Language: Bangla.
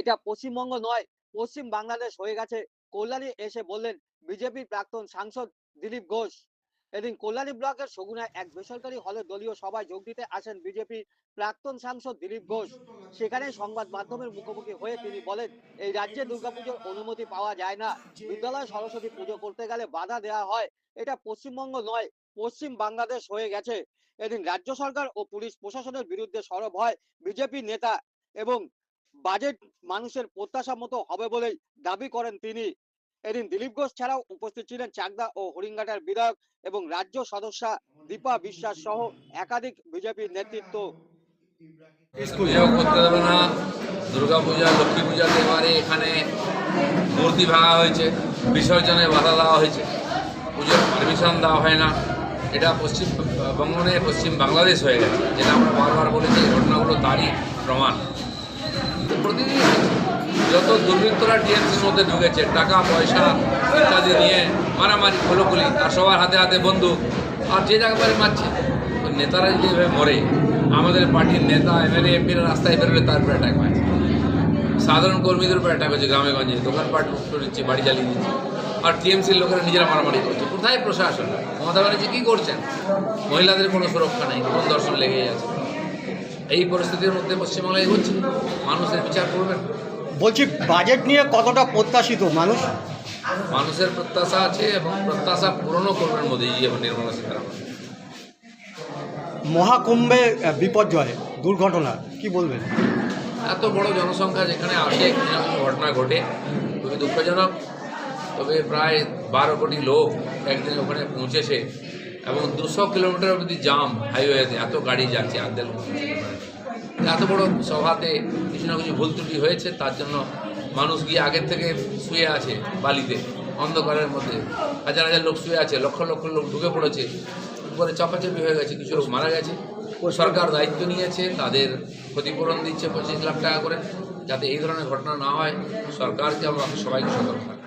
এটা পশ্চিমবঙ্গ নয়, পশ্চিম বাংলাদেশ হয়ে গেছে। কল্যাণী এসে বললেন, বিজেপির প্রাক্তন সাংসদ দিলীপ ঘোষ। এদিন কল্যাণী ব্লকের সগুনায় এক বেসরকারি হলে দলীয় সভায় যোগ দিতে আসেন বিজেপির প্রাক্তন সাংসদ দিলীপ ঘোষ। সেখানে সংবাদ মাধ্যমের মুখোমুখি হয়ে তিনি বলেন, এই রাজ্যে দুর্গাপুজোর অনুমতি পাওয়া যায় না। বিদ্যালয় সরস্বতী পুজো করতে গেলে বাধা দেওয়া হয়। এটা পশ্চিমবঙ্গ নয়, পশ্চিম বাংলাদেশ হয়ে গেছে। এদিন রাজ্য সরকার ও পুলিশ প্রশাসনের বিরুদ্ধে সরব হয় বিজেপি নেতা এবং বাজেট মানুষের প্রত্যাশা মতো হবে বলে দাবি করেন তিনি। এদিন দিলীপ ঘোষ ছাড়াও উপস্থিত ছিলেন চাকদা ও হরিঙ্গাটার বিধায়ক এবং রাজ্য সদস্যা দীপা বিশ্বাস সহ একাধিক বিজেপির নেতৃত্ব। পুজো করতে দেবে না, দুর্গা পূজা, লক্ষ্মী পূজাতে এবারে এখানে মূর্তি ভাঙা হয়েছে, বিসর্জনে বাধা দেওয়া হয়েছে, পুজোর পারমিশন দেওয়া হয় না। এটা পশ্চিম বঙ্গ নিয়ে পশ্চিম বাংলাদেশ হয়ে গেছে, যেটা আমরা বারবার বলেছি, এই ঘটনাগুলো তারই প্রমাণ। প্রতিদিন যত দুর্বৃত্তরা টিএমসির মধ্যে ঢুকেছে, টাকা, পয়সা, ইত্যাদি নিয়ে মারামারি খোলকুলি আর সবার হাতে হাতে বন্দুক, আর যে জায়গায় মারছে। তো নেতারা যেভাবে মরে, আমাদের পার্টির নেতা, এমএলএ, এমপিরা রাস্তায় বেরোলে তার উপরে অ্যাটাক মারছে সাধারণ কর্মীদের উপর অ্যাটাক হচ্ছে গ্রামে গঞ্জে, দোকানপাট উঠে নিচ্ছে বাড়ি জ্বালিয়ে দিচ্ছে আর টিএমসির লোকেরা নিজেরা মারামারি করছে। কোথায় প্রশাসন? মমতা ব্যানার্জি কী করছেন? মহিলাদের কোনো সুরক্ষা নেই, কোন দর্শন লেগেই আছে। এই পরিস্থিতির মধ্যে পশ্চিমবাংলায় হচ্ছে মানুষের বিচার করবেন। বলছি বাজেট নিয়ে কতটা প্রত্যাশিত মানুষ? মানুষের প্রত্যাশা আছে এবং প্রত্যাশা পূরণও করবেন মোদীজি এবং নির্মলা সীতারামন। মহাকুম্ভে বিপর্যয় দুর্ঘটনা কি বলবেন? এত বড় জনসংখ্যা যেখানে আসে ঘটনা ঘটে খুবই দুঃখজনক। তবে প্রায় বারো কোটি লোক একদিন ওখানে পৌঁছেছে। এবং দুশো কিলোমিটার অবধি জাম হাইওয়েতে এত গাড়ি যাচ্ছে আর্ধেক লোক পৌঁছতে পারে না। এত বড় সভাতে কিছু না কিছু ভুল ত্রুটি হয়েছে, তার জন্য মানুষ গিয়ে আগের থেকে শুয়ে আছে বালিতে, অন্ধকারের মধ্যে হাজার হাজার লোক শুয়ে আছে, লক্ষ লক্ষ লোক ঢুকে পড়েছে, উপরে চাপাচাপি হয়ে গেছে, কিছু লোক মারা গেছে ও সরকার দায়িত্ব নিয়েছে, তাদের ক্ষতিপূরণ দিচ্ছে পঁচিশ লাখ টাকা করে, যাতে এই ধরনের ঘটনা না হয় সরকারকে আমরা সবাইকে সতর্ক।